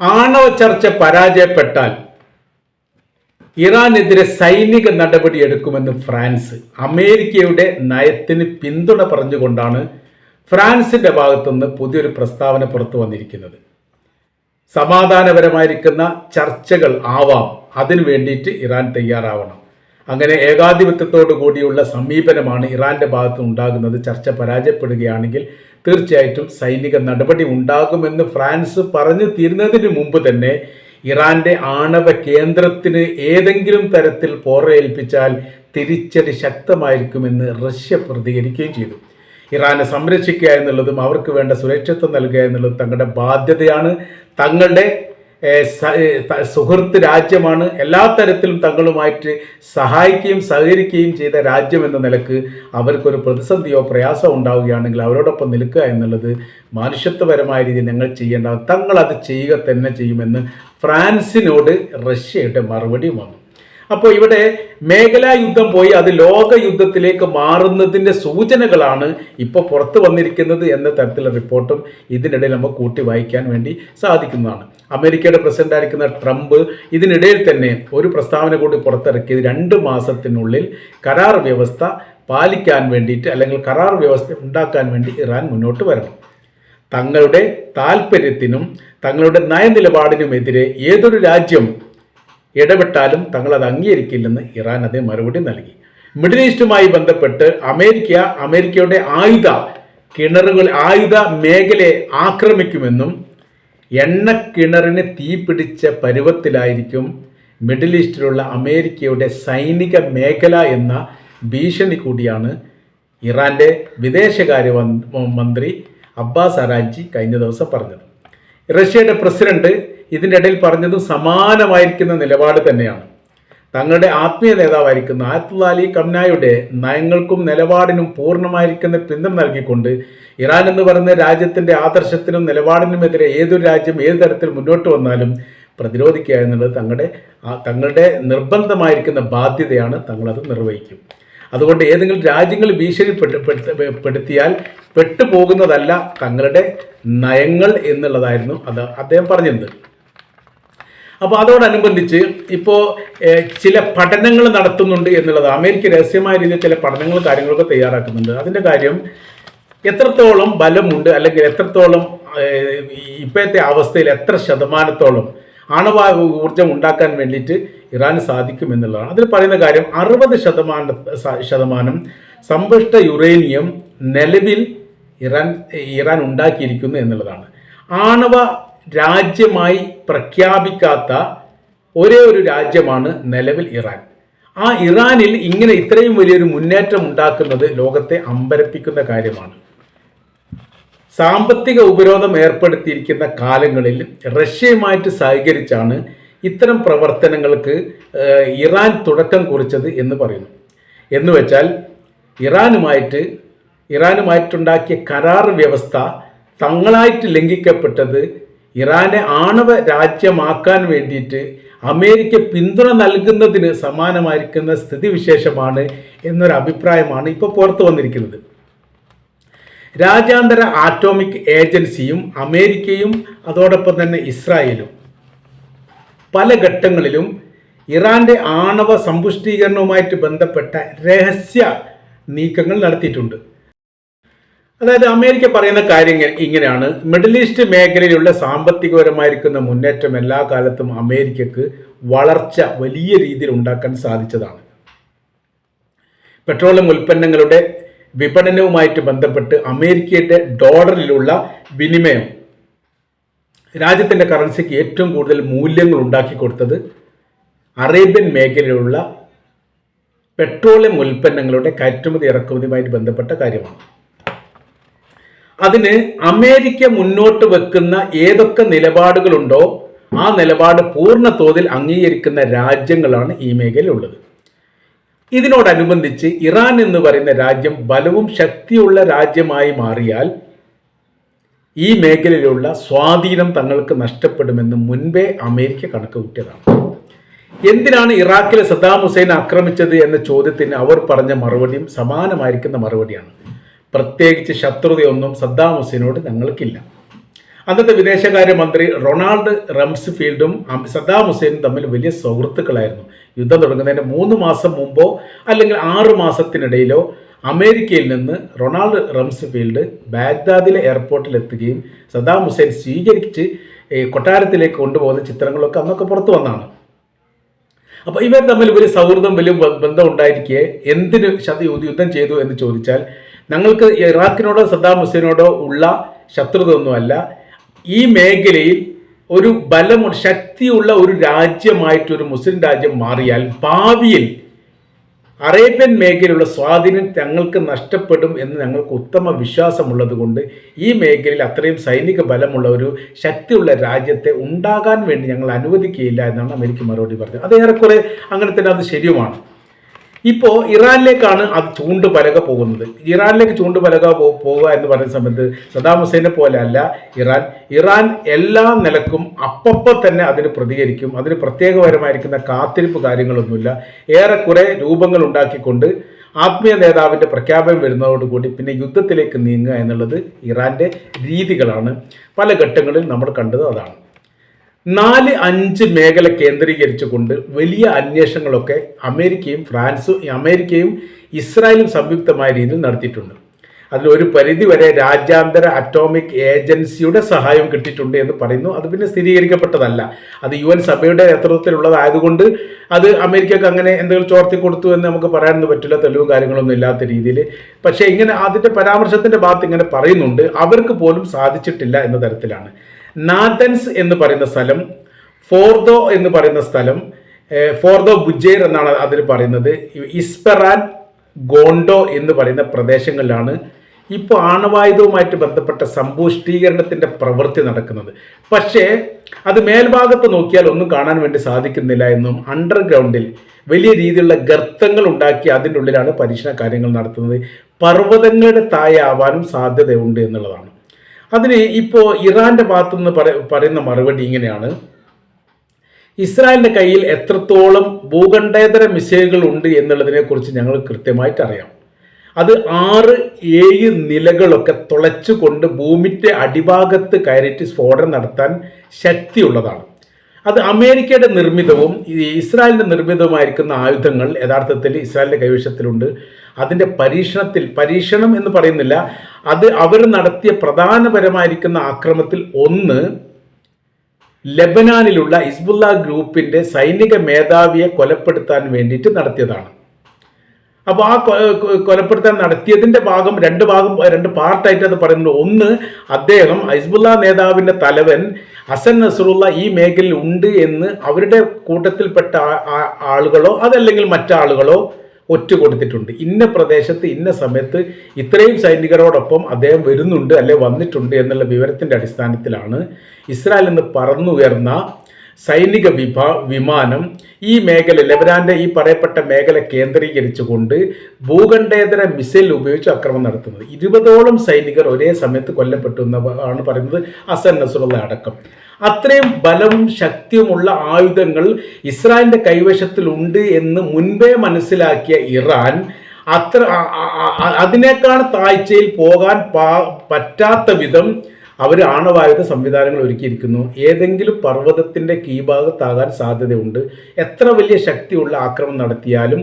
ആണവ ചർച്ച പരാജയപ്പെട്ടാൽ ഇറാനെതിരെ സൈനിക നടപടി നടപടിയെടുക്കുമെന്ന് ഫ്രാൻസ് അമേരിക്കയുടെ നയത്തിന് പിന്തുണ പറഞ്ഞുകൊണ്ടാണ് ഫ്രാൻസിന്റെ ഭാഗത്തുനിന്ന് പുതിയൊരു പ്രസ്താവന പുറത്തു വന്നിരിക്കുന്നത്. സമാധാനപരമായിരിക്കുന്ന ചർച്ചകൾ ആവാം. അതിനു വേണ്ടിയിട്ട് ഇറാൻ തയ്യാറാവണം. അങ്ങനെ ഏകാധിപത്യത്തോടു കൂടിയുള്ള സമീപനമാണ് ഇറാന്റെ ഭാഗത്ത് ഉണ്ടാകുന്നത്. ചർച്ച പരാജയപ്പെടുകയാണെങ്കിൽ തീർച്ചയായിട്ടും സൈനിക നടപടി ഉണ്ടാകുമെന്ന് ഫ്രാൻസ് പറഞ്ഞു തീരുന്നതിന് മുമ്പ് തന്നെ ഇറാന്റെ ആണവ കേന്ദ്രത്തിന് ഏതെങ്കിലും തരത്തിൽ പോറേൽപ്പിച്ചാൽ തിരിച്ചടി ശക്തമായിരിക്കുമെന്ന് റഷ്യ പ്രതികരിക്കുകയും ചെയ്തു. ഇറാനെ സംരക്ഷിക്കുക എന്നുള്ളതും അവർക്ക് വേണ്ട സുരക്ഷിത്വം നൽകുക എന്നുള്ളതും തങ്ങളുടെ ബാധ്യതയാണ്. തങ്ങളുടെ സുഹൃത്ത് രാജ്യമാണ്. എല്ലാ തരത്തിലും തങ്ങളുമായിട്ട് സഹായിക്കുകയും സഹകരിക്കുകയും ചെയ്ത രാജ്യം എന്ന നിലയ്ക്ക് അവർക്കൊരു പ്രതിസന്ധിയോ പ്രയാസമോ ഉണ്ടാവുകയാണെങ്കിൽ അവരോടൊപ്പം നിൽക്കുക എന്നുള്ളത് മനുഷ്യത്വപരമായ രീതിയിൽ ഞങ്ങൾ ചെയ്യേണ്ട തങ്ങൾ അത് ചെയ്യുക തന്നെ ചെയ്യുമെന്ന് ഫ്രാൻസിനോട് റഷ്യയുടെ മറുപടി വന്നു. അപ്പോൾ ഇവിടെ മേഖലാ യുദ്ധം പോയി അത് ലോക യുദ്ധത്തിലേക്ക് മാറുന്നതിന്റെ സൂചനകളാണ് ഇപ്പോൾ പുറത്തു വന്നിരിക്കുന്നത് എന്ന തരത്തിലുള്ള റിപ്പോർട്ടും ഇതിനിടയിൽ നമുക്ക് കൂട്ടി വായിക്കാൻ വേണ്ടി സാധിക്കുന്നതാണ്. അമേരിക്കയുടെ പ്രസിഡന്റ് ആയിരിക്കുന്ന ട്രംപ് ഇതിനിടയിൽ തന്നെ ഒരു പ്രസ്താവന കൂടി പുറത്തിറക്കിയത് രണ്ട് മാസത്തിനുള്ളിൽ കരാർ വ്യവസ്ഥ പാലിക്കാൻ വേണ്ടിയിട്ട് അല്ലെങ്കിൽ കരാർ വ്യവസ്ഥ ഉണ്ടാക്കാൻ വേണ്ടി ഇറാൻ മുന്നോട്ട് വരണം. തങ്ങളുടെ താല്പര്യത്തിനും തങ്ങളുടെ നയനിലപാടിനുമെതിരെ ഏതൊരു രാജ്യം ഇടപെട്ടാലും തങ്ങൾ അത് അംഗീകരിക്കില്ലെന്ന് ഇറാൻ അതേ മറുപടി നൽകി. മിഡിൽ ഈസ്റ്റുമായി ബന്ധപ്പെട്ട് അമേരിക്ക അമേരിക്കയുടെ ആയുധ കിണറുകൾ ആയുധ മേഖലയെ ആക്രമിക്കുമെന്നും എണ്ണക്കിണറിന് തീ പിടിച്ച പരുവത്തിലായിരിക്കും മിഡിൽ ഈസ്റ്റിലുള്ള അമേരിക്കയുടെ സൈനിക മേഖല എന്ന ഭീഷണി കൂടിയാണ് ഇറാന്റെ വിദേശകാര്യ മന്ത്രി- അബ്ബാസ് അറാജി കഴിഞ്ഞ ദിവസം പറഞ്ഞത്. റഷ്യയുടെ പ്രസിഡന്റ് ഇതിന്റെ ഇടയിൽ പറഞ്ഞതും സമാനമായിരിക്കുന്ന നിലപാട് തന്നെയാണ്. തങ്ങളുടെ ആത്മീയ നേതാവായിരിക്കുന്ന ആയത്തുള്ള അലി കംനായുടെ നയങ്ങൾക്കും നിലപാടിനും പൂർണമായിരിക്കുന്ന പിന്തുണ നൽകിക്കൊണ്ട് ഇറാൻ എന്ന് പറയുന്ന രാജ്യത്തിന്റെ ആദർശത്തിനും നിലപാടിനുമെതിരെ ഏതൊരു രാജ്യം ഏത് തരത്തിൽ മുന്നോട്ട് വന്നാലും പ്രതിരോധിക്കുക എന്നുള്ളത് തങ്ങളുടെ തങ്ങളുടെ നിർബന്ധമായിരിക്കുന്ന ബാധ്യതയാണ് തങ്ങളത് നിർവഹിക്കും. അതുകൊണ്ട് ഏതെങ്കിലും രാജ്യങ്ങൾ ഭീഷണിപ്പെടുത്തിയാൽ പെട്ടുപോകുന്നതല്ല തങ്ങളുടെ നയങ്ങൾ എന്നുള്ളതായിരുന്നു അത് അദ്ദേഹം പറഞ്ഞിരുന്നത്. അപ്പോൾ അതോടനുബന്ധിച്ച് ഇപ്പോൾ ചില പഠനങ്ങൾ നടത്തുന്നുണ്ട് എന്നുള്ളത് അമേരിക്ക രഹസ്യമായ രീതിയിൽ ചില പഠനങ്ങൾ കാര്യങ്ങളൊക്കെ തയ്യാറാക്കുന്നുണ്ട്. അതിന്റെ കാര്യം എത്രത്തോളം ബലമുണ്ട് അല്ലെങ്കിൽ എത്രത്തോളം ഇപ്പോഴത്തെ അവസ്ഥയിൽ എത്ര ശതമാനത്തോളം ആണവ ഊർജം ഉണ്ടാക്കാൻ വേണ്ടിയിട്ട് ഇറാന് സാധിക്കും എന്നുള്ളതാണ്. അതിൽ പറയുന്ന കാര്യം അറുപത് ശതമാനം ശതമാനം സമ്പുഷ്ട യുറേനിയം നിലവിൽ ഇറാൻ ഇറാൻ ഉണ്ടാക്കിയിരിക്കുന്നു എന്നുള്ളതാണ്. ആണവ രാജ്യമായി പ്രഖ്യാപിക്കാത്ത ഒരേ ഒരു രാജ്യമാണ് നിലവിൽ ഇറാൻ. ആ ഇറാനിൽ ഇങ്ങനെ ഇത്രയും വലിയൊരു മുന്നേറ്റം ഉണ്ടാക്കുന്നത് ലോകത്തെ അമ്പരപ്പിക്കുന്ന കാര്യമാണ്. സാമ്പത്തിക ഉപരോധം ഏർപ്പെടുത്തിയിരിക്കുന്ന കാലങ്ങളിൽ റഷ്യയുമായിട്ട് സഹകരിച്ചാണ് ഇത്തരം പ്രവർത്തനങ്ങൾക്ക് ഇറാൻ തുടക്കം കുറിച്ചത് എന്ന് പറയുന്നു. എന്ന് വെച്ചാൽ ഇറാനുമായിട്ട് ഇറാനുമായിട്ടുണ്ടാക്കിയ കരാർ വ്യവസ്ഥ തങ്ങളായിട്ട് ലംഘിക്കപ്പെട്ടത് ഇറാനെ ആണവ രാജ്യമാക്കാൻ വേണ്ടിയിട്ട് അമേരിക്ക പിന്തുണ നൽകുന്നതിന് സമാനമായിരിക്കുന്ന സ്ഥിതിവിശേഷമാണ് എന്നൊരു അഭിപ്രായമാണ് ഇപ്പോൾ പുറത്തു വന്നിരിക്കുന്നത്. രാജ്യാന്തര ആറ്റോമിക് ഏജൻസിയും അമേരിക്കയും അതോടൊപ്പം തന്നെ ഇസ്രായേലും പല ഘട്ടങ്ങളിലും ഇറാന്റെ ആണവ സമ്പുഷ്ടീകരണവുമായിട്ട് ബന്ധപ്പെട്ട രഹസ്യ നീക്കങ്ങൾ നടത്തിയിട്ടുണ്ട്. അതായത് അമേരിക്ക പറയുന്ന കാര്യങ്ങൾ ഇങ്ങനെയാണ്. മിഡിൽ ഈസ്റ്റ് മേഖലയിലുള്ള സാമ്പത്തികപരമായിരിക്കുന്ന മുന്നേറ്റം എല്ലാ കാലത്തും അമേരിക്കക്ക് വളർച്ച വലിയ രീതിയിൽ ഉണ്ടാക്കാൻ സാധിച്ചതാണ്. പെട്രോളിയം ഉൽപ്പന്നങ്ങളുടെ വിപണനവുമായിട്ട് ബന്ധപ്പെട്ട് അമേരിക്കയുടെ ഡോളറിലുള്ള വിനിമയം രാജ്യത്തിന്റെ കറൻസിക്ക് ഏറ്റവും കൂടുതൽ മൂല്യങ്ങൾ ഉണ്ടാക്കി കൊടുത്തത് അറേബ്യൻ മേഖലയിലുള്ള പെട്രോളിയം ഉൽപ്പന്നങ്ങളുടെ കയറ്റുമതി ഇറക്കുമതിയുമായിട്ട് ബന്ധപ്പെട്ട കാര്യമാണ്. അതിന് അമേരിക്ക മുന്നോട്ട് വെക്കുന്ന ഏതൊക്കെ നിലപാടുകളുണ്ടോ ആ നിലപാട് പൂർണ തോതിൽ അംഗീകരിക്കുന്ന രാജ്യങ്ങളാണ് ഈ മേഖലയിലുള്ളത്. ഇതിനോടനുബന്ധിച്ച് ഇറാൻ എന്ന് പറയുന്ന രാജ്യം ബലവും ശക്തിയുള്ള രാജ്യമായി മാറിയാൽ ഈ മേഖലയിലുള്ള സ്വാധീനം തങ്ങൾക്ക് നഷ്ടപ്പെടുമെന്ന് മുൻപേ അമേരിക്ക കണക്ക് കൂട്ടിയതാണ് എന്തിനാണ് ഇറാഖിലെ സദ്ദാം ഹുസൈൻ ആക്രമിച്ചത് എന്ന ചോദ്യത്തിന് അവർ പറഞ്ഞ മറുപടിയും സമാനമായിരിക്കുന്ന മറുപടിയാണ്. പ്രത്യേകിച്ച് ശത്രുതയൊന്നും സദ്ദാം ഹുസൈനോട് ഞങ്ങൾക്കില്ല. അന്നത്തെ വിദേശകാര്യമന്ത്രി റൊണാൾഡ് റംസ്ഫീൽഡും സദ്ദാം ഹുസൈനും തമ്മിൽ വലിയ സുഹൃത്തുക്കളായിരുന്നു. യുദ്ധം തുടങ്ങുന്നതിന് മൂന്ന് മാസം മുമ്പോ അല്ലെങ്കിൽ ആറ് മാസത്തിനിടയിലോ അമേരിക്കയിൽ നിന്ന് റൊണാൾഡ് റംസ്ഫീൽഡ് ബാഗ്ദാദിലെ എയർപോർട്ടിൽ എത്തുകയും സദ്ദാം ഹുസൈൻ സ്വീകരിച്ച് കൊട്ടാരത്തിലേക്ക് കൊണ്ടുപോകുന്ന ചിത്രങ്ങളൊക്കെ അന്നൊക്കെ പുറത്തു വന്നാണ്. അപ്പോൾ ഇവർ തമ്മിൽ വലിയ സൗഹൃദം വലിയ ബന്ധം ഉണ്ടായിരിക്കെ എന്തിന് യുദ്ധം ചെയ്തു എന്ന് ചോദിച്ചാൽ ഞങ്ങൾക്ക് ഇറാഖിനോടോ സദ്ദാം ഹുസൈനോടോ ഉള്ള ശത്രുത ഒന്നുമല്ല ഈ മേഖലയിൽ ഒരു ബലം ശക്തിയുള്ള ഒരു രാജ്യമായിട്ട് ഒരു മുസ്ലിം രാജ്യം മാറിയാൽ ഭാവിയിൽ അറേബ്യൻ മേഖലയിലുള്ള സ്വാധീനം ഞങ്ങൾക്ക് നഷ്ടപ്പെടും എന്ന് ഞങ്ങൾക്ക് ഉത്തമ വിശ്വാസമുള്ളത് കൊണ്ട് ഈ മേഖലയിൽ അത്രയും സൈനിക ബലമുള്ള ഒരു ശക്തിയുള്ള രാജ്യത്തെ ഉണ്ടാകാൻ വേണ്ടി ഞങ്ങൾ അനുവദിക്കുകയില്ല എന്നാണ് അമേരിക്ക മറുപടി പറഞ്ഞത്. അത് ഏറെക്കുറെ അങ്ങനെ തന്നെ അത് ശരിയുമാണ്. ഇപ്പോൾ ഇറാനിലേക്കാണ് അത് ചൂണ്ടുപലക പോകുന്നത്. ഇറാനിലേക്ക് ചൂണ്ടുപലക പലക പോവുക എന്ന് പറയുന്ന സമയത്ത് സദാം ഹുസൈനെ പോലെ അല്ല ഇറാൻ. ഇറാൻ എല്ലാ നിലക്കും അപ്പപ്പം തന്നെ അതിന് പ്രതികരിക്കും. അതിന് പ്രത്യേകപരമായിരിക്കുന്ന കാത്തിരിപ്പ് കാര്യങ്ങളൊന്നുമില്ല. ഏറെക്കുറെ രൂപങ്ങൾ ഉണ്ടാക്കിക്കൊണ്ട് ആത്മീയ നേതാവിന്റെ പ്രഖ്യാപനം വരുന്നതോടുകൂടി പിന്നെ യുദ്ധത്തിലേക്ക് നീങ്ങുക എന്നുള്ളത് ഇറാന്റെ രീതികളാണ്. പല ഘട്ടങ്ങളിൽ നമ്മൾ കണ്ടത് അതാണ്. നാല് അഞ്ച് മേഖല കേന്ദ്രീകരിച്ചുകൊണ്ട് വലിയ അന്വേഷണങ്ങളൊക്കെ അമേരിക്കയും ഫ്രാൻസും അമേരിക്കയും ഇസ്രായേലും സംയുക്തമായ രീതിയിൽ നടത്തിയിട്ടുണ്ട്. അതിലൊരു പരിധി വരെ രാജ്യാന്തര അറ്റോമിക് ഏജൻസിയുടെ സഹായം കിട്ടിയിട്ടുണ്ട് എന്ന് പറയുന്നു. അത് പിന്നെ സ്ഥിരീകരിക്കപ്പെട്ടതല്ല. അത് യു എൻ സഭയുടെ നേതൃത്വത്തിലുള്ളതായതുകൊണ്ട് അത് അമേരിക്കക്ക് അങ്ങനെ എന്തെങ്കിലും ചോർത്തി കൊടുത്തു എന്ന് നമുക്ക് പറയാനൊന്നും പറ്റില്ല തെളിവും കാര്യങ്ങളൊന്നും ഇല്ലാത്ത രീതിയിൽ. പക്ഷേ ഇങ്ങനെ അതിന്റെ പരാമർശത്തിന്റെ ഭാഗത്ത് ഇങ്ങനെ പറയുന്നുണ്ട്. അവർക്ക് പോലും സാധിച്ചിട്ടില്ല എന്ന തരത്തിലാണ്. നാഥൻസ് എന്ന് പറയുന്ന സ്ഥലം ഫോർദോ എന്ന് പറയുന്ന സ്ഥലം ഫോർദോ ബുജേർ എന്നാണ് അതിൽ പറയുന്നത്. ഇസ്പെറാൻ ഗോണ്ടോ എന്ന് പറയുന്ന പ്രദേശങ്ങളിലാണ് ഇപ്പോൾ ആണവായുധവുമായിട്ട് ബന്ധപ്പെട്ട സമ്പുഷ്ടീകരണത്തിന്റെ പ്രവൃത്തി നടക്കുന്നത്. പക്ഷേ അത് മേൽഭാഗത്ത് നോക്കിയാൽ ഒന്നും കാണാൻ വേണ്ടി സാധിക്കുന്നില്ല എന്നും അണ്ടർഗ്രൗണ്ടിൽ വലിയ രീതിയിലുള്ള ഗർത്തങ്ങൾ ഉണ്ടാക്കി അതിന്റെ ഉള്ളിലാണ് പരീക്ഷണ കാര്യങ്ങൾ നടത്തുന്നത്. പർവതങ്ങളുടെ താഴെ ആവാനും സാധ്യതയുണ്ട് എന്നുള്ളതാണ്. അതിന് ഇപ്പോൾ ഇറാന്റെ ഭാഗത്തു നിന്ന് പറയുന്ന മറുപടി ഇങ്ങനെയാണ്. ഇസ്രായേലിന്റെ കയ്യിൽ എത്രത്തോളം ഭൂഖണ്ഡേതര മിസൈലുകൾ ഉണ്ട് എന്നുള്ളതിനെ കുറിച്ച് ഞങ്ങൾ കൃത്യമായിട്ട് അറിയാം. അത് ആറ് ഏഴ് നിലകളൊക്കെ തുളച്ചുകൊണ്ട് ഭൂമിന്റെ അടിഭാഗത്ത് കയറിയിട്ട് സ്ഫോടനം നടത്താൻ ശക്തിയുള്ളതാണ്. അത് അമേരിക്കയുടെ നിർമ്മിതവും ഇസ്രായേലിന്റെ നിർമ്മിതവുമായിരിക്കുന്ന ആയുധങ്ങൾ യഥാർത്ഥത്തിൽ ഇസ്രായേലിന്റെ കൈവശത്തിലുണ്ട്. അതിന്റെ പരീക്ഷണത്തിൽ പരീക്ഷണം എന്ന് പറയുന്നില്ല അത് അവർ നടത്തിയ പ്രധാനപരമായിരിക്കുന്ന ആക്രമത്തിൽ ഒന്ന് ലെബനാനിലുള്ള ഇസ്ബുല്ല ഗ്രൂപ്പിന്റെ സൈനിക മേധാവിയെ കൊലപ്പെടുത്താൻ വേണ്ടിയിട്ട് നടത്തിയതാണ്. അപ്പോൾ ആ കൊലപ്പെടുത്താൻ നടത്തിയതിന്റെ ഭാഗം രണ്ട് ഭാഗം രണ്ട് പാർട്ടായിട്ട് അത് പറയുന്നത് ഒന്ന് അദ്ദേഹം ഹിസ്ബുല്ല നേതാവിന്റെ തലവൻ ഹസൻ നസറുള്ള ഈ മേഖലയിൽ ഉണ്ട് എന്ന് അവരുടെ കൂട്ടത്തിൽപ്പെട്ട ആളുകളോ അതല്ലെങ്കിൽ മറ്റാളുകളോ ഒറ്റ കൊടുത്തിട്ടുണ്ട്. ഇന്ന പ്രദേശത്ത് ഇന്ന സമയത്ത് ഇത്രയും സൈനികരോടൊപ്പം അദ്ദേഹം വരുന്നുണ്ട് അല്ലെ വന്നിട്ടുണ്ട് എന്നുള്ള വിവരത്തിന്റെ അടിസ്ഥാനത്തിലാണ് ഇസ്രായേൽ നിന്ന് പറന്നുയർന്ന സൈനിക വിഭാ വിമാനം ഈ മേഖല ലെബനാന്റെ ഈ പറയപ്പെട്ട മേഖല കേന്ദ്രീകരിച്ചുകൊണ്ട് ഭൂഖണ്ഡേതര മിസൈൽ ഉപയോഗിച്ച് ആക്രമണം നടത്തുന്നത്. ഇരുപതോളം സൈനികർ ഒരേ സമയത്ത് കൊല്ലപ്പെട്ടു എന്നാണ് പറയുന്നത് അസൻ നസുറുള്ള അടക്കം. അത്രയും ബലവും ശക്തിയുമുള്ള ആയുധങ്ങൾ ഇസ്രായേലിന്റെ കൈവശത്തിലുണ്ട് എന്ന് മുൻപേ മനസ്സിലാക്കിയ ഇറാൻ അത്ര അതിനേക്കാൾ താഴ്ചയിൽ പോകാൻ പറ്റാത്ത വിധം അവർ ആണവായുധ സംവിധാനങ്ങൾ ഒരുക്കിയിരിക്കുന്നു. ഏതെങ്കിലും പർവതത്തിന്റെ കീഭാഗത്താകാൻ സാധ്യതയുണ്ട്. എത്ര വലിയ ശക്തിയുള്ള ആക്രമണം നടത്തിയാലും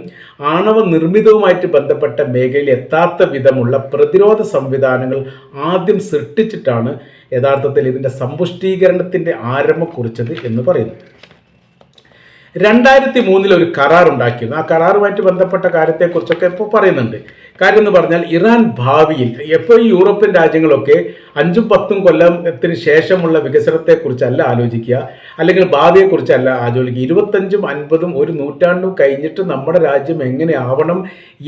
ആണവ നിർമ്മിതവുമായിട്ട് ബന്ധപ്പെട്ട മേഖലയിൽ എത്താത്ത വിധമുള്ള പ്രതിരോധ സംവിധാനങ്ങൾ ആദ്യം സൃഷ്ടിച്ചിട്ടാണ് യഥാർത്ഥത്തിൽ ഇതിന്റെ സമ്പുഷ്ടീകരണത്തിന്റെ ആരംഭം കുറിച്ചത് എന്ന് പറയുന്നത്. രണ്ടായിരത്തി മൂന്നിൽ ഒരു കരാർ ഉണ്ടാക്കിയിരുന്നു. ആ കരാറുമായിട്ട് ബന്ധപ്പെട്ട കാര്യത്തെക്കുറിച്ചൊക്കെ ഇപ്പോൾ പറയുന്നുണ്ട്. കാര്യം എന്ന് പറഞ്ഞാൽ ഇറാൻ ഭാവിയിൽ എപ്പോൾ യൂറോപ്യൻ രാജ്യങ്ങളൊക്കെ അഞ്ചും പത്തും കൊല്ലത്തിന് ശേഷമുള്ള വികസനത്തെക്കുറിച്ചല്ല ആലോചിക്കുക അല്ലെങ്കിൽ ഭാവിയെക്കുറിച്ചല്ല ആലോചിക്കുക. ഇരുപത്തഞ്ചും അൻപതും ഒരു നൂറ്റാണ്ടും കഴിഞ്ഞിട്ട് നമ്മുടെ രാജ്യം എങ്ങനെ ആവണം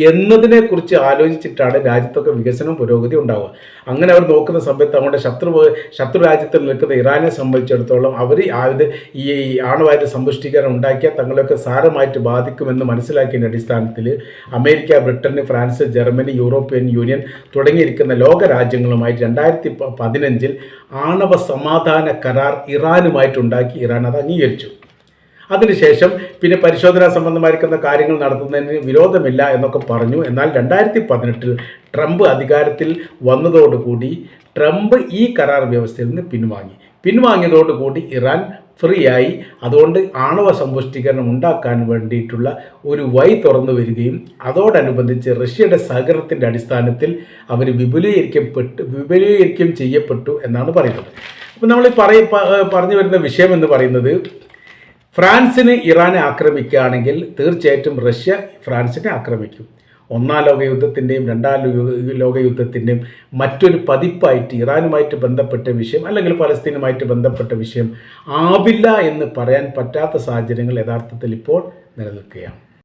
എന്നതിനെക്കുറിച്ച് ആലോചിച്ചിട്ടാണ് രാജ്യത്തൊക്കെ വികസനം പുരോഗതി ഉണ്ടാവുക. അങ്ങനെ അവർ നോക്കുന്ന സമയത്ത് നമ്മുടെ ശത്രു ശത്രു രാജ്യത്തിൽ നിൽക്കുന്ന ഇറാനെ സംബന്ധിച്ചിടത്തോളം അവർ ആയുധ ഈ ആണവായുധ സമ്പുഷ്ടീകരണം ഉണ്ടാക്കിയാൽ തങ്ങളെയൊക്കെ സാരമായിട്ട് ബാധിക്കുമെന്ന് മനസ്സിലാക്കിയതിന്റെ അടിസ്ഥാനത്തിൽ America Britain France Germany European Union തുടങ്ങിയിരിക്കുന്ന ലോക രാജ്യങ്ങളുമായിട്ട് രണ്ടായിരത്തി പതിനഞ്ചിൽ ആണവ സമാധാന കരാർ ഇറാനുമായിട്ടുണ്ടാക്കി ഇറാൻ അത് അംഗീകരിച്ചു. അതിനുശേഷം പിന്നെ പരിശോധനാ സംബന്ധമായിരിക്കുന്ന കാര്യങ്ങൾ നടത്തുന്നതിന് വിരോധമില്ല എന്നൊക്കെ പറഞ്ഞു. എന്നാൽ രണ്ടായിരത്തി പതിനെട്ടിൽ ട്രംപ് അധികാരത്തിൽ വന്നതോടുകൂടി ട്രംപ് ഈ കരാർ വ്യവസ്ഥയിൽ നിന്ന് പിൻവാങ്ങി. പിൻവാങ്ങിയതോടുകൂടി ഇറാൻ ഫ്രീ ആയി അതുകൊണ്ട് ആണവ സമ്പുഷ്ടീകരണം ഉണ്ടാക്കാൻ വേണ്ടിയിട്ടുള്ള ഒരു വഴി തുറന്നു വരികയും അതോടനുബന്ധിച്ച് റഷ്യയുടെ സഹകരണത്തിന്റെ അടിസ്ഥാനത്തിൽ അവർ വിപുലീകരിക്കപ്പെട്ടു വിപുലീകരിക്കുകയും ചെയ്യപ്പെട്ടു എന്നാണ് പറയുന്നത്. അപ്പോൾ നമ്മൾ പറയ പറഞ്ഞു വരുന്ന വിഷയം എന്ന് പറയുന്നത് ഫ്രാൻസിന് ഇറാനെ ആക്രമിക്കുകയാണെങ്കിൽ തീർച്ചയായിട്ടും റഷ്യ ഫ്രാൻസിനെ ആക്രമിക്കും. ഒന്നാം ലോക യുദ്ധത്തിന്റെയും രണ്ടാം ലോക യുദ്ധത്തിന്റെയും മറ്റൊരു പതിപ്പായിട്ട് ഇറാനുമായിട്ട് ബന്ധപ്പെട്ട വിഷയം അല്ലെങ്കിൽ പലസ്തീനുമായിട്ട് ബന്ധപ്പെട്ട വിഷയം ആവില്ല എന്ന് പറയാൻ പറ്റാത്ത സാഹചര്യങ്ങൾ യഥാർത്ഥത്തിൽ ഇപ്പോൾ നിലനിൽക്കുകയാണ്.